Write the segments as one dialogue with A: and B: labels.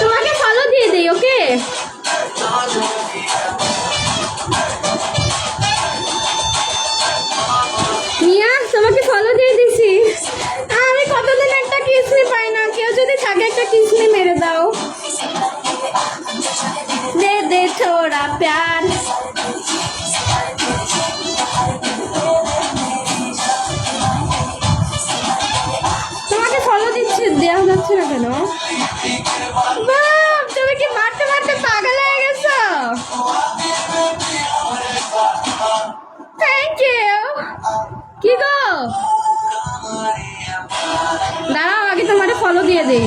A: তোমাকে ফলো দিয়ে দিই ওকে তোমাকে ফলো দিয়ে আমি একটা কিসমি পাই না। কেউ যদি থাকে একটা মেরে দাও। দে দে থোড়া প্যার। দেওয়া যাচ্ছে না কেন? তুমি কি মারতে মারতে পাগল হয়ে গেছো? থ্যাংক ইউ কি গো? দাঁড়াও, আগে তোমার ফলো দিয়ে দিই।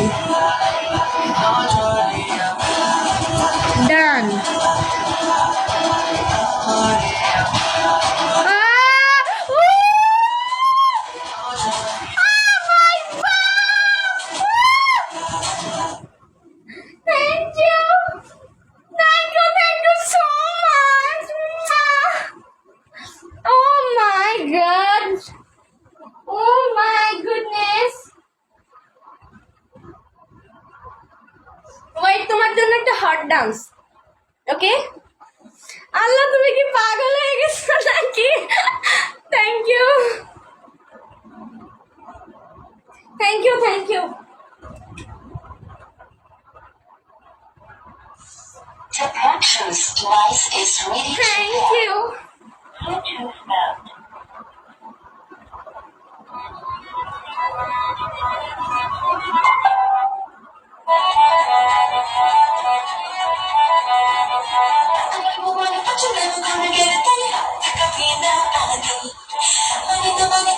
A: জন্য একটা হট ডান্স ওকে আল্লাহ তুমি কি পাগল হয়ে গেছো নাকি? Thank you thank you thank you
B: The Bluetooth device is ready to
A: thank
B: pair.
A: You
B: Bluetooth mode. naman